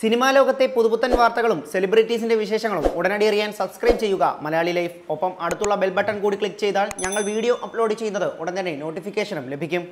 Cinema ലോകത്തെ പുതുപുത്തൻ വാർത്തകളും സെലിബ്രിറ്റീസിന്റെ വിശേഷങ്ങളും ഉടനടി അറിയാൻ സബ്സ്ക്രൈബ് ചെയ്യുക. മലയാളി ലൈഫ്. ഒപ്പം അടുത്തുള്ള ബെൽ ബട്ടൺ കൂടി ക്ലിക്ക് ചെയ്താൽ ഞങ്ങൾ വീഡിയോ അപ്ലോഡ് ചെയ്യുന്നത് ഉടൻ തന്നെ നോട്ടിഫിക്കേഷനും ലഭിക്കും.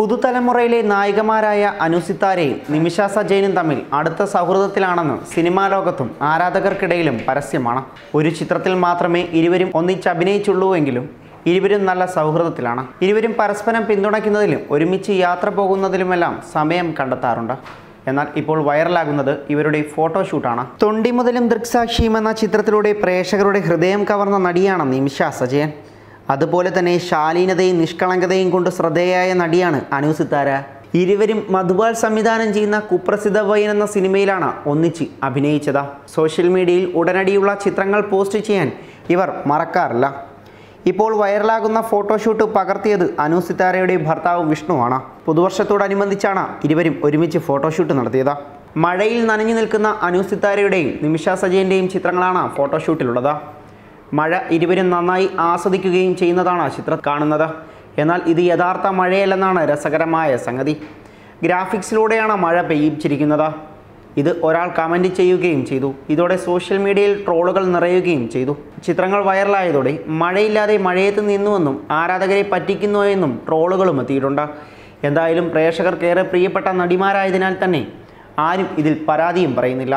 പുതുതലമുറയിലെ നായികമാരായ അനുസിത്താരയും നിമിഷ സജയനും തമ്മിൽ അടുത്ത സൗഹൃദത്തിലാണെന്ന് സിനിമാ ലോകത്തും ആരാധകർക്കിടയിലും പരസ്യമാണ്. ഒരു ചിത്രത്തിൽ മാത്രമേ ഇരുവരും ഒന്നിച്ച് അഭിനയിച്ചുള്ളൂവെങ്കിലും ഇരുവരും നല്ല സൗഹൃദത്തിലാണ്. ഇരുവരും പരസ്പരം പിന്തുണയ്ക്കുന്നതിലും ഒരുമിച്ച് യാത്ര പോകുന്നതിലുമെല്ലാം സമയം കണ്ടെത്താറുണ്ട്. എന്നാൽ ഇപ്പോൾ വൈറലാകുന്നത് ഇവരുടെ ഫോട്ടോഷൂട്ടാണ് തൊണ്ടി മുതലും ദൃക്സാക്ഷിയും എന്ന ചിത്രത്തിലൂടെ പ്രേക്ഷകരുടെ ഹൃദയം കവർന്ന നടിയാണ് നിമിഷ സജയൻ. അതുപോലെ തന്നെ ശാലീനതയും നിഷ്കളങ്കതയും കൊണ്ട് ശ്രദ്ധേയായ നടിയാണ് അനു സിത്താര. ഇരുവരും മധുബാൽ സംവിധാനം ചെയ്യുന്ന കുപ്രസിദ്ധ വൈൻ എന്ന സിനിമയിലാണ് ഒന്നിച്ച് അഭിനയിച്ചത്. സോഷ്യൽ മീഡിയയിൽ ഉടനടിയുള്ള ചിത്രങ്ങൾ പോസ്റ്റ് ചെയ്യാൻ ഇവർ മറക്കാറില്ല. ഇപ്പോൾ വൈറലാകുന്ന ഫോട്ടോഷൂട്ട് പകർത്തിയത് അനു സിത്താരയുടെ ഭർത്താവ് വിഷ്ണുവാണ് പുതുവർഷത്തോടനുബന്ധിച്ചാണ് ഇരുവരും ഒരുമിച്ച് ഫോട്ടോഷൂട്ട് നടത്തിയത്. മഴയിൽ നനഞ്ഞു നിൽക്കുന്ന അനു സിത്താരയുടെയും നിമിഷ സജയന്റെയും ചിത്രങ്ങളാണ് ഫോട്ടോഷൂട്ടിലുള്ളത്. മഴ ഇരുവരും നന്നായി ആസ്വദിക്കുകയും ചെയ്യുന്നതാണ് ചിത്രം കാണുന്നത്. എന്നാൽ ഇത് യഥാർത്ഥ മഴയല്ലെന്നാണ് രസകരമായ സംഗതി. ഗ്രാഫിക്സിലൂടെയാണ് മഴ പെയ്യിച്ചിരിക്കുന്നത് ഇത് ഒരാൾ കമന്റ് ചെയ്യുകയും ചെയ്തു. ഇതോടെ സോഷ്യൽ മീഡിയയിൽ ട്രോളുകൾ നിറയുകയും ചെയ്തു. ചിത്രങ്ങൾ വൈറലായതോടെ മഴയില്ലാതെ മഴയത്ത് നിന്നുവെന്നും ആരാധകരെ പറ്റിക്കുന്നു എന്നും ട്രോളുകളും എത്തിയിട്ടുണ്ട്. എന്തായാലും പ്രേക്ഷകർക്കേറെ പ്രിയപ്പെട്ട നടിമാരായതിനാൽ തന്നെ ആരും ഇതിൽ പരാതിയും പറയുന്നില്ല.